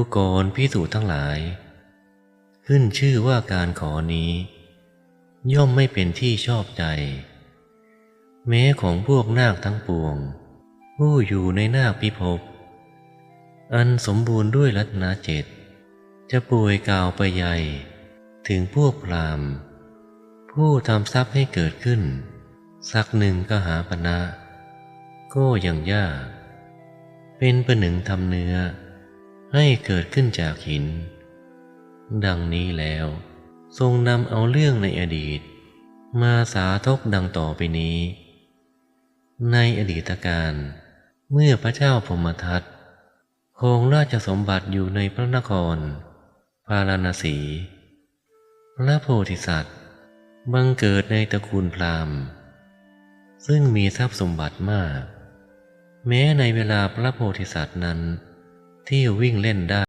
ผู้กรพิสูจน์ทั้งหลาย ขึ้นชื่อว่าการขอนี้ ย่อมไม่เป็นที่ชอบใจ แม้ของพวกนาคทั้งปวง ผู้อยู่ในนาคพิภพ อันสมบูรณ์ด้วยรัตนาเจ็ดจะป่วยกล่าวไปใหญ่ถึงพวกพรามผู้ทำทรัพย์ให้เกิดขึ้น สักหนึ่งก็หาปณะก็ยังยาก เป็นประหนึ่งทำเนื้อ ให้เกิดขึ้นจากหิน ดังนี้แล้ว ทรงนำเอาเรื่องในอดีต มาสาธกดังต่อไปนี้ ในอดีตการเมื่อพระเจ้าพมทัตครองราชสมบัติอยู่ในพระนคร พาราณสี พระโพธิสัตว์ บังเกิดในตระกูลพราหมณ์ ซึ่งมีทรัพย์สมบัติมาก แม้ในเวลาพระโพธิสัตว์นั้น ที่วิ่งเล่นได้